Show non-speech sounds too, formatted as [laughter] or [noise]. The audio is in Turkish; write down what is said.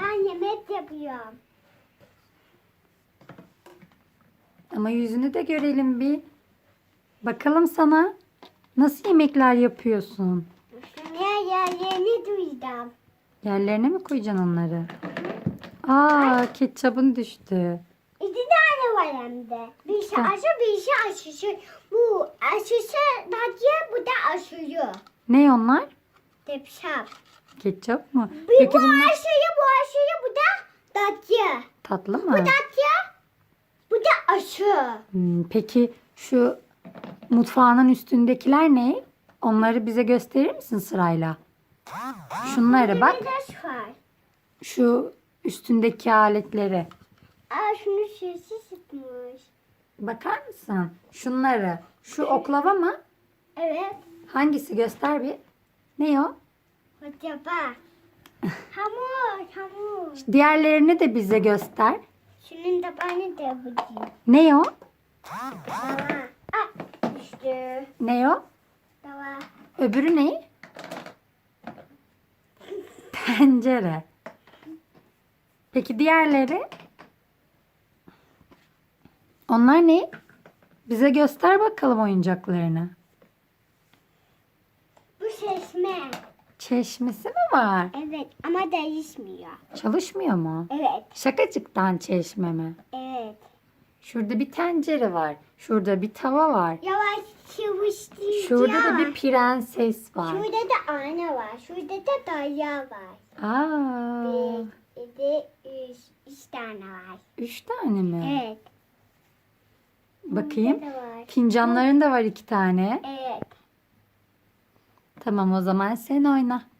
Ben yemek yapıyorum. Ama yüzünü de görelim bir. Bakalım sana. Nasıl yemekler yapıyorsun? Ya yeni duydum. Yerlerine mi koyacaksın onları? Aa, ketçabın düştü. İki tane var hem de. Birisi Tamam. aşı birisi aşısı. Bu aşısı tatlı bu da aşıyı. Ne onlar? Tepşap. Ketçap mı? Bir Peki bu bunlar bu tatlı. tatlı Bu mı? tatlı. Bu da aşı. Hmm, peki şu mutfağının üstündekiler ne? Onları bize gösterir misin sırayla? Şunlara bak. Taş var. Şu üstündeki aletleri. Aa şunu şişi sıkmış. Bakar mısın? Şunları. Şu oklava mı? Evet. Hangisi göster bir. Ne o? Acaba. [laughs] hamur. Diğerlerini de bize göster. Şunun da bana da yapacağım. Ne o? Dava. Ah düştü. Ne o? Dava. Öbürü ne? Pencere. Peki diğerleri? Onlar ne? Bize göster bakalım oyuncaklarını. Bu şişme. Çeşmesi mi var? Evet ama değişmiyor. Çalışmıyor mu? Evet. Şakacıktan çeşme mi? Evet. Şurada bir tencere var. Şurada bir tava var. Yavaş çalıştıracağım. Şurada da bir prenses var. Şurada da ayna var. Şurada da daya var. Aa, Bir, iki, üç, üç tane var. üç tane mi? Evet. Bakayım. Fincanların da var iki tane. Evet. Tamam o zaman sen oyna.